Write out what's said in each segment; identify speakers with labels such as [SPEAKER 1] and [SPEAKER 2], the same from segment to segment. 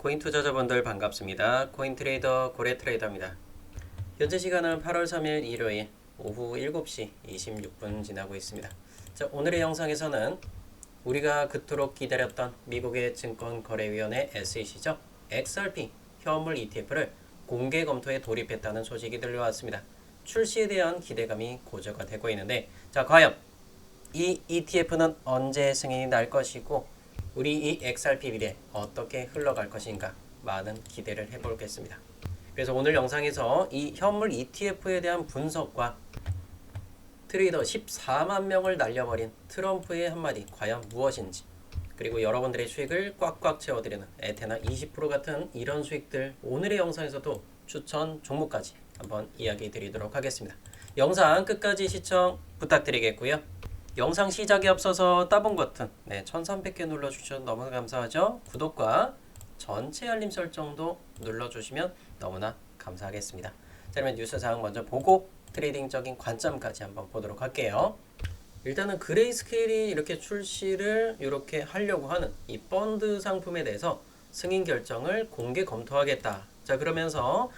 [SPEAKER 1] 코인 투자자분들 반갑습니다. 코인 트레이더 고래 트레이더입니다. 현재 시간은 8월 3일 일요일 오후 7시 26분 지나고 있습니다. 자, 오늘의 영상에서는 우리가 그토록 기다렸던 미국의 증권거래위원회 SEC죠. XRP 현물 ETF를 공개 검토에 돌입했다는 소식이 들려왔습니다. 출시에 대한 기대감이 고조가 되고 있는데 자, 과연 이 ETF는 언제 승인이 날 것이고 우리 이 XRP 미래 어떻게 흘러갈 것인가 많은 기대를 해보겠습니다. 그래서 오늘 영상에서 이 현물 ETF에 대한 분석과 트레이더 14만 명을 날려버린 트럼프의 한마디 과연 무엇인지 그리고 여러분들의 수익을 꽉꽉 채워드리는 에테나 20% 같은 이런 수익들 오늘의 영상에서도 추천 종목까지 한번 이야기 드리도록 하겠습니다. 영상 끝까지 시청 부탁드리겠고요. 영상 시작에 앞서서 따봉 버튼 네, 1300개 눌러주셔서 너무 감사하죠. 구독과 전체 알림 설정도 눌러주시면 너무나 감사하겠습니다. 자, 그러면 뉴스 사항 먼저 보고 트레이딩적인 관점까지 한번 보도록 할게요. 일단은 그레이스케일이 이렇게 출시를 이렇게 하려고 하는 이 펀드 상품에 대해서 승인 결정을 공개 검토하겠다. 자 그러면서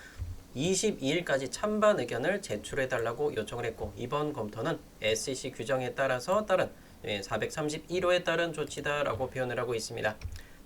[SPEAKER 1] 22일까지 찬반 의견을 제출해 달라고 요청을 했고 이번 검토는 SEC 규정에 따라서 따른 431호에 따른 조치다라고 표현을 하고 있습니다.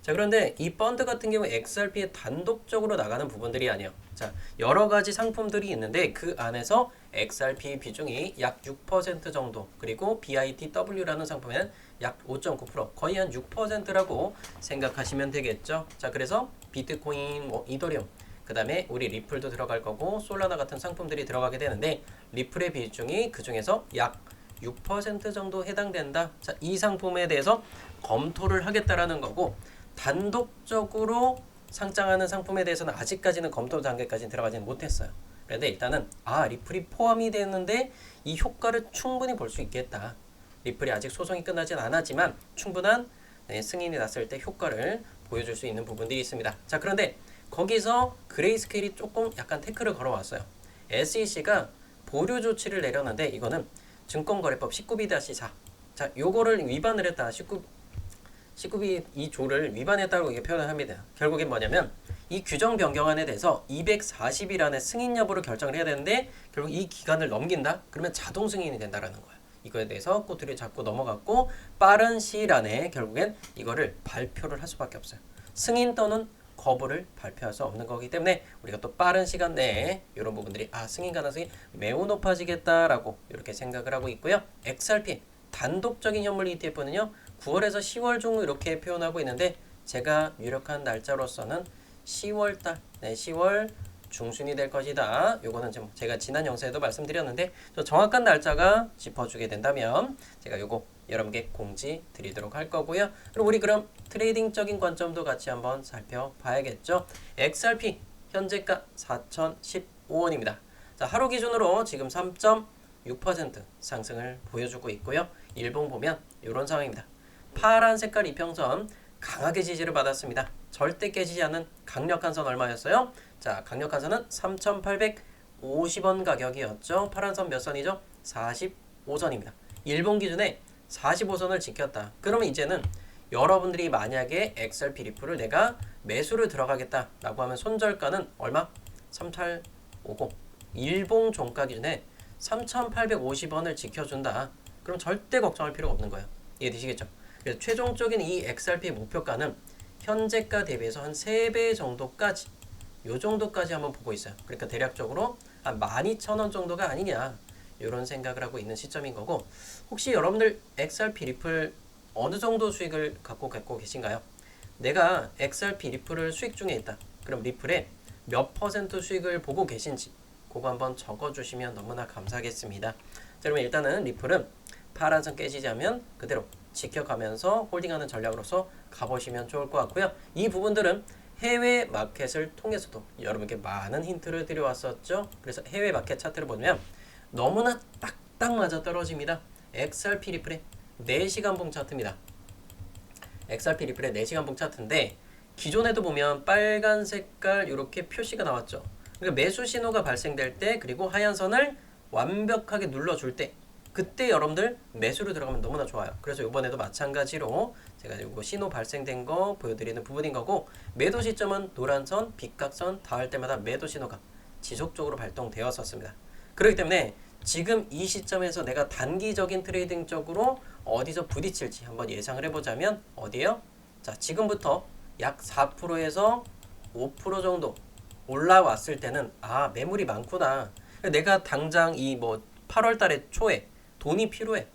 [SPEAKER 1] 자 그런데 이 펀드 같은 경우 XRP에 단독적으로 나가는 부분들이 아니에요. 자 여러 가지 상품들이 있는데 그 안에서 XRP 비중이 약 6% 정도 그리고 BITW라는 상품에는 약 5.9% 거의 한 6%라고 생각하시면 되겠죠. 자 그래서 비트코인, 뭐 이더리움 그 다음에 우리 리플도 들어갈 거고 솔라나 같은 상품들이 들어가게 되는데 리플의 비중이 그 중에서 약 6% 정도 해당된다. 자, 이 상품에 대해서 검토를 하겠다라는 거고 단독적으로 상장하는 상품에 대해서는 아직까지는 검토 단계까지 들어가지는 못했어요. 그런데 일단은 아 리플이 포함이 됐는데 이 효과를 충분히 볼 수 있겠다. 리플이 아직 소송이 끝나진 않았지만 충분한 네, 승인이 났을 때 효과를 보여줄 수 있는 부분들이 있습니다. 자 그런데 거기서 그레이스케일이 조금 약간 태클을 걸어왔어요. SEC가 보류 조치를 내렸는데 이거는 증권거래법 19B-4. 자, 요거를 위반을 했다. 19 19B 이 조를 위반했다고 이게 표현을 합니다. 결국엔 뭐냐면 이 규정 변경안에 대해서 240일 안에 승인 여부를 결정을 해야 되는데 결국 이 기간을 넘긴다? 그러면 자동 승인이 된다라는 거야. 이거에 대해서 꼬투리를 잡고 넘어갔고 빠른 시일 안에 결국엔 이거를 발표를 할 수밖에 없어요. 승인 또는 거부를 발표할 수 없는 거기 때문에 우리가 또 빠른 시간 내에 이런 부분들이 아 승인 가능성이 매우 높아지겠다라고 이렇게 생각을 하고 있고요. XRP 단독적인 현물 ETF는요 9월에서 10월 중 이렇게 표현하고 있는데 제가 유력한 날짜로서는 10월 달, 네 10월 중순이 될 것이다. 요거는 좀 제가 지난 영상에도 말씀드렸는데 좀 정확한 날짜가 짚어주게 된다면 제가 요거 여러분께 공지 드리도록 할 거고요. 그럼 우리 그럼 트레이딩적인 관점도 같이 한번 살펴봐야겠죠. XRP 현재가 4,015원입니다. 자 하루 기준으로 지금 3.6% 상승을 보여주고 있고요. 일봉 보면 이런 상황입니다. 파란 색깔 이평선 강하게 지지를 받았습니다. 절대 깨지지 않는 강력한 선 얼마였어요? 자, 강력한 선은 3,850원 가격이었죠. 파란 선 몇 선이죠? 45선입니다. 일본 기준에 45선을 지켰다. 그러면 이제는 여러분들이 만약에 XRP 리플을 내가 매수를 들어가겠다라고 하면 손절가는 얼마? 3850. 일봉 종가 기준에 3,850원을 지켜준다. 그럼 절대 걱정할 필요가 없는 거예요. 이해되시겠죠? 그래서 최종적인 이 XRP 목표가는 현재가 대비해서 한 3배 정도까지 요 정도까지 한번 보고 있어요. 그러니까 대략적으로 한 12,000원 정도가 아니냐 이런 생각을 하고 있는 시점인 거고 혹시 여러분들 XRP 리플 어느 정도 수익을 갖고 갖고 계신가요? 내가 XRP 리플을 수익 중에 있다. 그럼 리플에 몇 퍼센트 수익을 보고 계신지 그거 한번 적어주시면 너무나 감사하겠습니다. 자, 그러면 일단은 리플은 파란선 깨지지 않으면 그대로 지켜가면서 홀딩하는 전략으로서 가보시면 좋을 것 같고요. 이 부분들은 해외 마켓을 통해서도 여러분께 많은 힌트를 드려왔었죠. 그래서 해외 마켓 차트를 보면 너무나 딱딱 맞아 떨어집니다. XRP 리플의 4시간 봉 차트입니다. XRP 리플의 4시간 봉 차트인데 기존에도 보면 빨간 색깔 이렇게 표시가 나왔죠. 그러니까 매수 신호가 발생될 때 그리고 하얀 선을 완벽하게 눌러줄 때 그때 여러분들 매수로 들어가면 너무나 좋아요. 그래서 이번에도 마찬가지로 제가 이거 신호 발생된 거 보여드리는 부분인 거고 매도 시점은 노란선, 빗각선 닿을 때마다 매도 신호가 지속적으로 발동되었었습니다. 그렇기 때문에 지금 이 시점에서 내가 단기적인 트레이딩적으로 어디서 부딪힐지 한번 예상을 해보자면 어디요? 자 지금부터 약 4%에서 5% 정도 올라왔을 때는 아 매물이 많구나. 내가 당장 이 뭐 8월 달에 초에 돈이 필요해.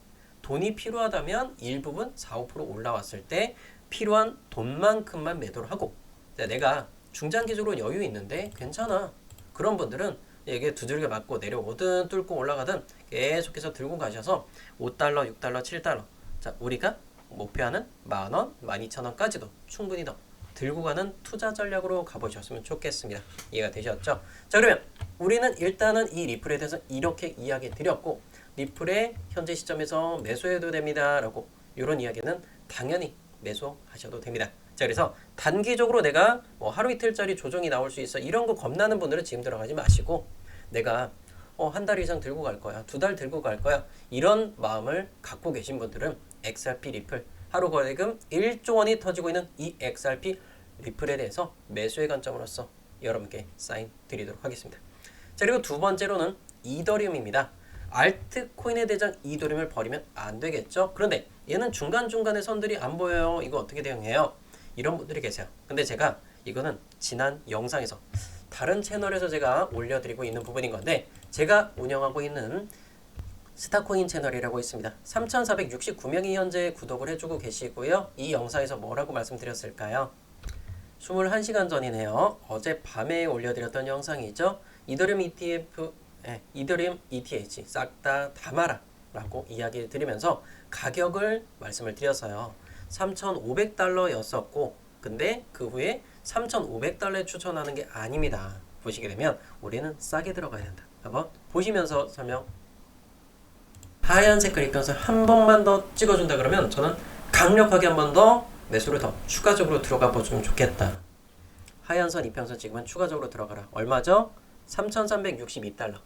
[SPEAKER 1] 돈이 필요하다면 일부분 4, 5% 올라왔을 때 필요한 돈만큼만 매도를 하고 자, 내가 중장기적으로 여유 있는데 괜찮아. 그런 분들은 이게 두들겨 맞고 내려오든 뚫고 올라가든 계속해서 들고 가셔서 5달러, 6달러, 7달러. 자, 우리가 목표하는 만 원, 만 이천 원까지도 충분히 더 들고 가는 투자 전략으로 가보셨으면 좋겠습니다. 이해가 되셨죠? 자, 그러면 우리는 일단은 이 리플에 대해서 이렇게 이야기 드렸고 리플의 현재 시점에서 매수해도 됩니다 라고 이런 이야기는 당연히 매수하셔도 됩니다. 자, 그래서 단기적으로 내가 뭐 하루 이틀짜리 조정이 나올 수 있어 이런 거 겁나는 분들은 지금 들어가지 마시고 내가 어, 한 달 이상 들고 갈 거야, 두 달 들고 갈 거야 이런 마음을 갖고 계신 분들은 XRP 리플 하루 거래금 1조 원이 터지고 있는 이 XRP 리플에 대해서 매수의 관점으로서 여러분께 사인 드리도록 하겠습니다. 자, 그리고 두 번째로는 이더리움입니다. 알트코인의 대장 이더리움을 버리면 안 되겠죠? 그런데 얘는 중간중간에 선들이 안 보여요. 이거 어떻게 대응해요? 이런 분들이 계세요. 근데 제가 이거는 지난 영상에서 다른 채널에서 제가 올려드리고 있는 부분인 건데 제가 운영하고 있는 스타코인 채널이라고 있습니다. 3,469명이 현재 구독을 해주고 계시고요. 이 영상에서 뭐라고 말씀드렸을까요? 21시간 전이네요. 어제 밤에 올려드렸던 영상이죠. 이더리움 ETF, 예, 이더리움 ETH 싹 다 담아라 라고 이야기 드리면서 가격을 말씀을 드렸어요. 3,500달러였었고 근데 그 후에 3,500달러에 추천하는 게 아닙니다. 보시게 되면 우리는 싸게 들어가야 된다. 한번 보시면서 설명 하얀 색깔 입혀서 한 번만 더 찍어준다 그러면 저는 강력하게 한 번 더 매수를 더 추가적으로 들어가 보시면 좋겠다. 하얀 선 이평선 찍으면 추가적으로 들어가라. 얼마죠? 3,362달러.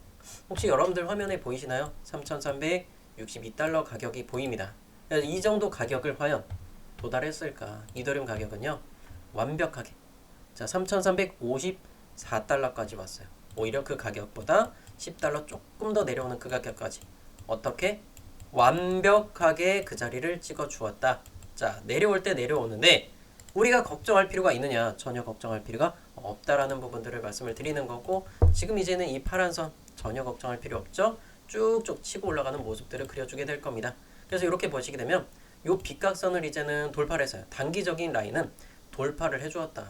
[SPEAKER 1] 혹시 여러분들 화면에 보이시나요? 3,362달러 가격이 보입니다. 이 정도 가격을 과연 도달했을까? 이더리움 가격은요. 완벽하게 자 3,354달러까지 왔어요. 오히려 그 가격보다 10달러 조금 더 내려오는 그 가격까지 어떻게 완벽하게 그 자리를 찍어 주었다. 자 내려올 때 내려오는데 우리가 걱정할 필요가 있느냐 전혀 걱정할 필요가 없다라는 부분들을 말씀을 드리는 거고 지금 이제는 이 파란 선 전혀 걱정할 필요 없죠. 쭉쭉 치고 올라가는 모습들을 그려주게 될 겁니다. 그래서 이렇게 보시게 되면 요 빗각선을 이제는 돌파를 했어요. 단기적인 라인은 돌파를 해주었다.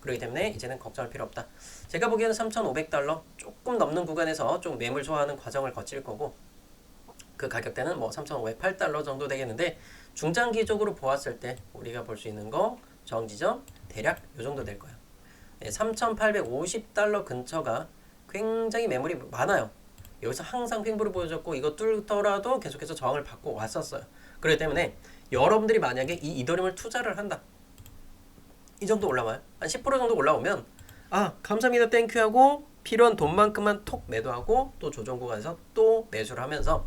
[SPEAKER 1] 그렇기 때문에 이제는 걱정할 필요 없다. 제가 보기에는 3,500달러 조금 넘는 구간에서 좀 매물 소화하는 과정을 거칠 거고 그 가격대는 뭐 3,508달러 정도 되겠는데 중장기적으로 보았을 때 우리가 볼 수 있는 거 정지점 대략 요 정도 될 거예요. 네, 3,850달러 근처가 굉장히 매물이 많아요. 여기서 항상 횡보를 보여줬고 이거 뚫더라도 계속해서 저항을 받고 왔었어요. 그렇기 때문에 여러분들이 만약에 이 이더리움을 투자를 한다. 이 정도 올라와요. 한 10% 정도 올라오면 아 감사합니다 땡큐 하고 필요한 돈만큼만 톡 매도하고 또 조정 구간에서 또 매수를 하면서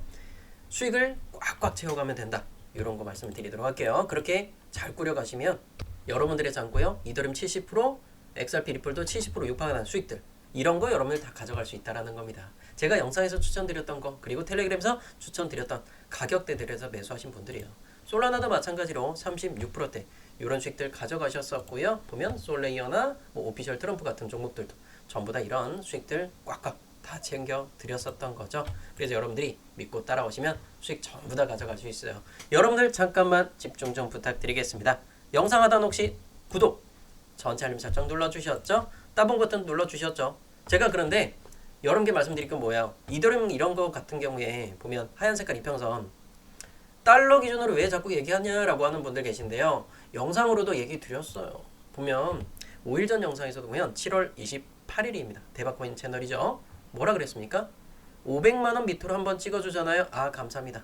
[SPEAKER 1] 수익을 꽉꽉 채워가면 된다. 이런 거 말씀을 드리도록 할게요. 그렇게 잘 꾸려가시면 여러분들의 잔고요. 이더리움 70%, XRP 리플도 70% 육박하는 수익들 이런 거 여러분들 다 가져갈 수 있다라는 겁니다. 제가 영상에서 추천드렸던 거 그리고 텔레그램에서 추천드렸던 가격대들에서 매수하신 분들이에요. 솔라나도 마찬가지로 36%대 이런 수익들 가져가셨었고요. 보면 솔레이어나 뭐 오피셜 트럼프 같은 종목들도 전부 다 이런 수익들 꽉꽉 다 챙겨 드렸었던 거죠. 그래서 여러분들이 믿고 따라오시면 수익 전부 다 가져갈 수 있어요. 여러분들 잠깐만 집중 좀 부탁드리겠습니다. 영상 하단 혹시 구독, 전체 알림 설정 눌러주셨죠? 따봉 버튼 눌러주셨죠? 제가 그런데 여러분께 말씀드릴 건 뭐예요? 이더리움 이런 거 같은 경우에 보면 하얀 색깔 이평선 달러 기준으로 왜 자꾸 얘기하냐라고 하는 분들 계신데요. 영상으로도 얘기 드렸어요. 보면 5일 전 영상에서도 보면 7월 28일입니다. 대박코인 채널이죠. 뭐라 그랬습니까? 500만 원 밑으로 한번 찍어주잖아요. 아 감사합니다.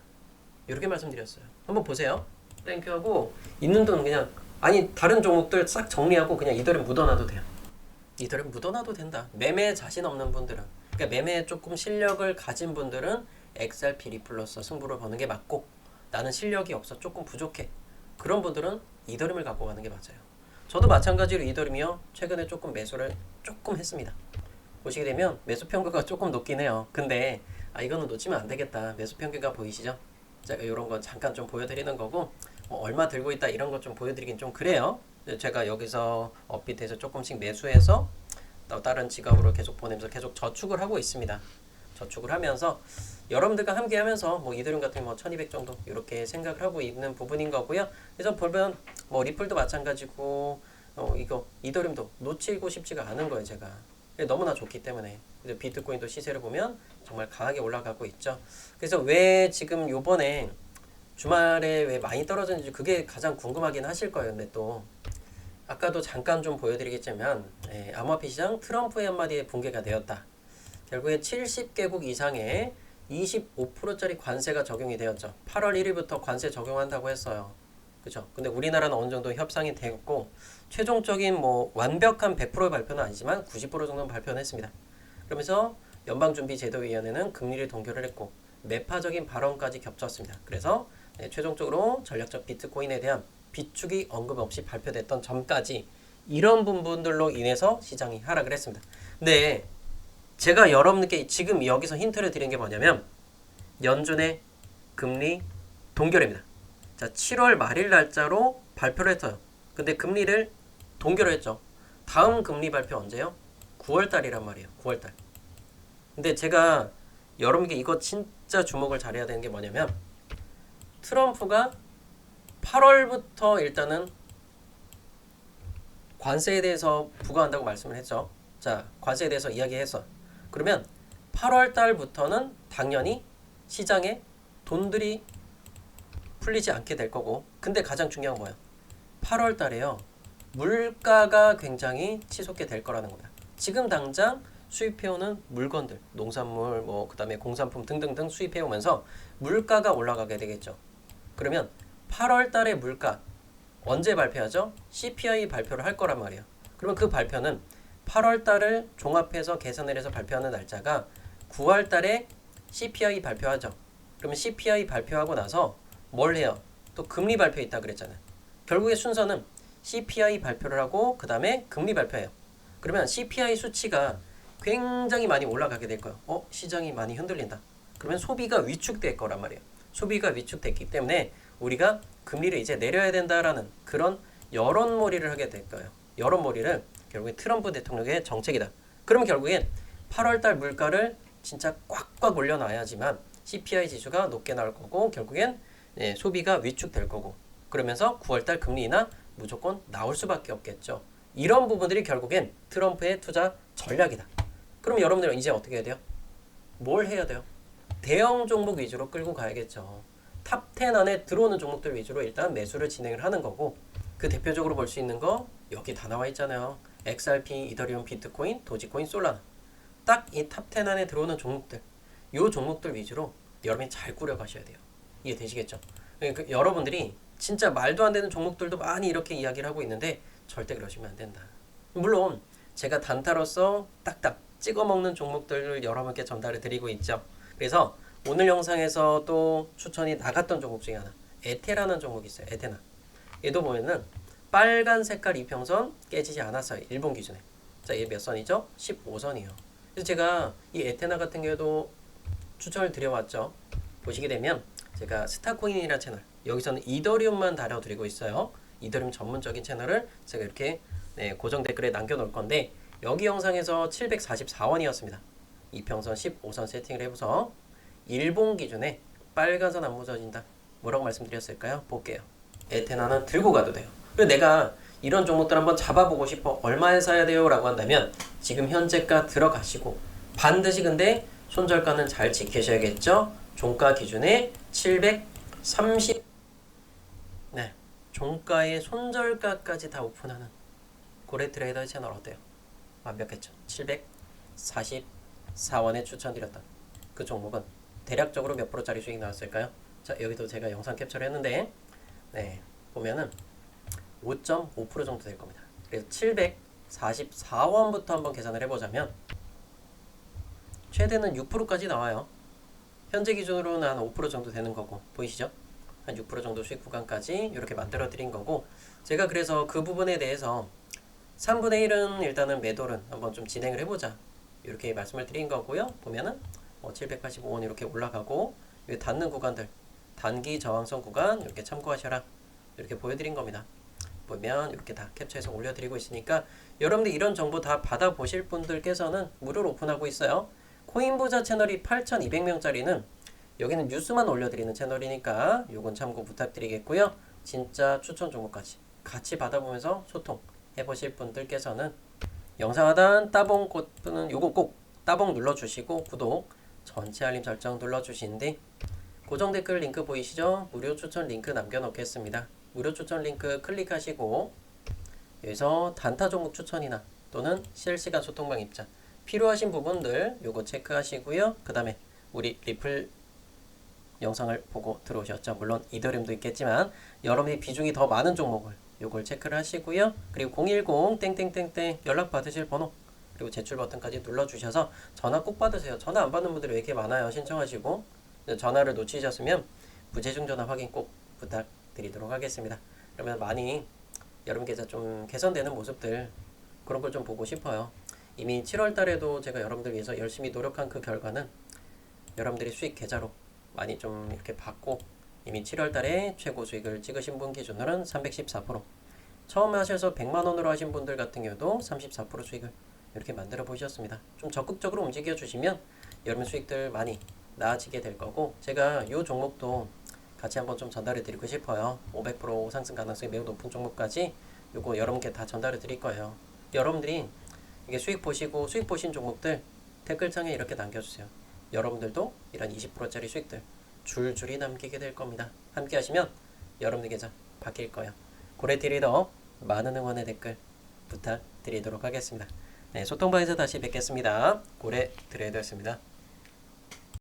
[SPEAKER 1] 이렇게 말씀드렸어요. 한번 보세요. 땡큐하고 있는 돈 그냥 아니 다른 종목들 싹 정리하고 그냥 이더리움 묻어놔도 돼요. 이더리움 묻어놔도 된다. 매매 자신 없는 분들은 그러니까 매매에 조금 실력을 가진 분들은 XRP 리플로서 승부를 보는 게 맞고 나는 실력이 없어 조금 부족해 그런 분들은 이더림을 갖고 가는 게 맞아요. 저도 마찬가지로 이더림이요 최근에 조금 매수를 조금 했습니다. 보시게 되면 매수 평균가 조금 높긴 해요. 근데 아 이거는 놓치면 안 되겠다. 매수 평균가 보이시죠? 제가 이런 거 잠깐 좀 보여드리는 거고 뭐 얼마 들고 있다 이런 거좀 보여드리긴 좀 그래요. 제가 여기서 업비트에서 조금씩 매수해서 또 다른 지갑으로 계속 보내면서 계속 저축을 하고 있습니다. 저축을 하면서 여러분들과 함께 하면서 뭐 이더리움 같은 뭐 1200 정도 이렇게 생각을 하고 있는 부분인 거고요. 그래서 보면 뭐 리플도 마찬가지고 어 이거 이더리움도 놓치고 싶지가 않은 거예요, 제가. 너무나 좋기 때문에. 근데 비트코인도 시세를 보면 정말 강하게 올라가고 있죠. 그래서 왜 지금 요번에 주말에 왜 많이 떨어졌는지 그게 가장 궁금하긴 하실 거예요. 근데 또 아까도 잠깐 좀 보여드리겠지만 예, 암호화폐 시장 트럼프의 한마디에 붕괴가 되었다. 결국에 70개국 이상의 25%짜리 관세가 적용이 되었죠. 8월 1일부터 관세 적용한다고 했어요. 그죠? 근데 우리나라는 어느 정도 협상이 되었고 최종적인 뭐 완벽한 100%의 발표는 아니지만 90% 정도는 발표는 했습니다. 그러면서 연방준비제도위원회는 금리를 동결을 했고 매파적인 발언까지 겹쳤습니다. 그래서 네, 최종적으로 전략적 비트코인에 대한 비축이 언급 없이 발표됐던 점까지 이런 부분들로 인해서 시장이 하락을 했습니다. 근데 제가 여러분께 지금 여기서 힌트를 드린 게 뭐냐면 연준의 금리 동결입니다. 자, 7월 말일 날짜로 발표를 했어요. 근데 금리를 동결을 했죠. 다음 금리 발표 언제요? 9월 달이란 말이에요. 9월 달. 근데 제가 여러분께 이거 진짜 주목을 잘해야 되는 게 뭐냐면 트럼프가 8월부터 일단은 관세에 대해서 부과한다고 말씀을 했죠. 자, 관세에 대해서 이야기해서 그러면 8월 달부터는 당연히 시장에 돈들이 풀리지 않게 될 거고 근데 가장 중요한 건 뭐예요? 8월 달에요. 물가가 굉장히 치솟게 될 거라는 겁니다. 지금 당장 수입해오는 물건들, 농산물, 뭐 그다음에 공산품 등등등 수입해오면서 물가가 올라가게 되겠죠. 그러면 8월 달에 물가 언제 발표하죠? CPI 발표를 할 거란 말이에요. 그러면 그 발표는 8월 달을 종합해서 계산을 해서 발표하는 날짜가 9월 달에 CPI 발표하죠. 그러면 CPI 발표하고 나서 뭘 해요? 또 금리 발표 있다 그랬잖아요. 결국의 순서는 CPI 발표를 하고 그 다음에 금리 발표해요. 그러면 CPI 수치가 굉장히 많이 올라가게 될 거예요. 어? 시장이 많이 흔들린다. 그러면 소비가 위축될 거란 말이에요. 소비가 위축됐기 때문에 우리가 금리를 이제 내려야 된다라는 그런 여론몰이를 하게 될 거예요. 여론몰이를 결국에 트럼프 대통령의 정책이다. 그러면 결국엔 8월달 물가를 진짜 꽉꽉 올려놔야지만 CPI 지수가 높게 나올 거고 결국엔 예, 소비가 위축될 거고 그러면서 9월달 금리 인하 무조건 나올 수밖에 없겠죠. 이런 부분들이 결국엔 트럼프의 투자 전략이다. 그럼 여러분들은 이제 어떻게 해야 돼요? 뭘 해야 돼요? 대형 종목 위주로 끌고 가야겠죠. 탑10 안에 들어오는 종목들 위주로 일단 매수를 진행을 하는 거고 그 대표적으로 볼 수 있는 거 여기 다 나와 있잖아요. XRP, 이더리움, 비트코인, 도지코인, 솔라나. 딱 이 탑 10 안에 들어오는 종목들. 요 종목들 위주로 여러분이 잘 꾸려 가셔야 돼요. 이해 되시겠죠? 그러니까 여러분들이 진짜 말도 안 되는 종목들도 많이 이렇게 이야기를 하고 있는데 절대 그러시면 안 된다. 물론 제가 단타로서 딱딱 찍어 먹는 종목들을 여러분께 전달을 드리고 있죠. 그래서 오늘 영상에서 또 추천이 나갔던 종목 중에 하나 에테라는 종목이 있어요. 에테나. 얘도 보면은 빨간 색깔 이평선 깨지지 않았어요. 일본 기준에. 자, 얘 몇 선이죠? 15선이에요. 그래서 제가 이 에테나 같은 경우도 추천을 드려왔죠. 보시게 되면 제가 스타코인이라는 채널 여기서는 이더리움만 다뤄드리고 있어요. 이더리움 전문적인 채널을 제가 이렇게 네, 고정 댓글에 남겨놓을 건데 여기 영상에서 744원이었습니다. 이평선 15선 세팅을 해보서 일본 기준에 빨간선 안 무너진다. 뭐라고 말씀드렸을까요? 볼게요. 에테나는 들고 가도 돼요. 그리고 내가 이런 종목들 한번 잡아보고 싶어. 얼마에 사야 돼요? 라고 한다면 지금 현재가 들어가시고 반드시 근데 손절가는 잘 지키셔야겠죠? 종가 기준에 730 네. 종가의 손절가까지 다 오픈하는 고래 트레이더 채널 어때요? 완벽했죠. 744원에 추천드렸던 그 종목은 대략적으로 몇 프로짜리 수익 나왔을까요? 자, 여기도 제가 영상 캡처를 했는데 네, 보면은 5.5% 정도 될 겁니다. 그래서 744원부터 한번 계산을 해보자면 최대는 6%까지 나와요. 현재 기준으로는 한 5% 정도 되는 거고 보이시죠? 한 6% 정도 수익 구간까지 이렇게 만들어 드린 거고 제가 그래서 그 부분에 대해서 3분의 1은 일단은 매도를 한번 좀 진행을 해보자 이렇게 말씀을 드린 거고요 보면은 뭐 785원 이렇게 올라가고 여기 닿는 구간들 단기 저항선 구간 이렇게 참고하셔라 이렇게 보여드린 겁니다 보면 이렇게 다 캡처해서 올려드리고 있으니까 여러분들 이런 정보 다 받아보실 분들께서는 무료로 오픈하고 있어요 코인부자 채널이 8,200명짜리는 여기는 뉴스만 올려드리는 채널이니까 요건 참고 부탁드리겠고요. 진짜 추천 종목까지 같이 받아보면서 소통 해보실 분들께서는 영상 하단 따봉 꽃은 요거 꼭 따봉 눌러주시고 구독 전체 알림 설정 눌러주신 뒤 고정 댓글 링크 보이시죠? 무료 추천 링크 남겨놓겠습니다. 무료 추천 링크 클릭하시고 여기서 단타 종목 추천이나 또는 실시간 소통방 입장 필요하신 부분들 요거 체크하시고요. 그 다음에 우리 리플 영상을 보고 들어오셨죠. 물론 이더리움도 있겠지만 여러분이 비중이 더 많은 종목을 요걸 체크를 하시고요. 그리고 010 땡땡땡땡 연락 받으실 번호 그리고 제출 버튼까지 눌러주셔서 전화 꼭 받으세요. 전화 안 받는 분들이 왜 이렇게 많아요? 신청하시고 전화를 놓치셨으면 부재중 전화 확인 꼭 부탁 드리도록 하겠습니다. 그러면 많이 여러분께서 좀 개선되는 모습들 그런 걸 좀 보고 싶어요. 이미 7월 달에도 제가 여러분들 위해서 열심히 노력한 그 결과는 여러분들이 수익 계좌로 많이 좀 이렇게 받고 이미 7월 달에 최고 수익을 찍으신 분 기준으로는 314% 처음 하셔서 100만 원으로 하신 분들 같은 경우도 34% 수익을 이렇게 만들어 보셨습니다. 좀 적극적으로 움직여 주시면 여러분 수익들 많이 나아지게 될 거고 제가 이 종목도 같이 한번 좀 전달해 드리고 싶어요. 500% 상승 가능성이 매우 높은 종목까지 요거 여러분께 다 전달해 드릴 거예요. 여러분들이 이게 수익 보시고 수익 보신 종목들 댓글창에 이렇게 남겨주세요. 여러분들도 이런 20%짜리 수익들 줄줄이 남기게 될 겁니다. 함께 하시면 여러분들 계좌 바뀔 거예요. 고래트리더 많은 응원의 댓글 부탁드리도록 하겠습니다. 네, 소통방에서 다시 뵙겠습니다. 고래 트레이더였습니다.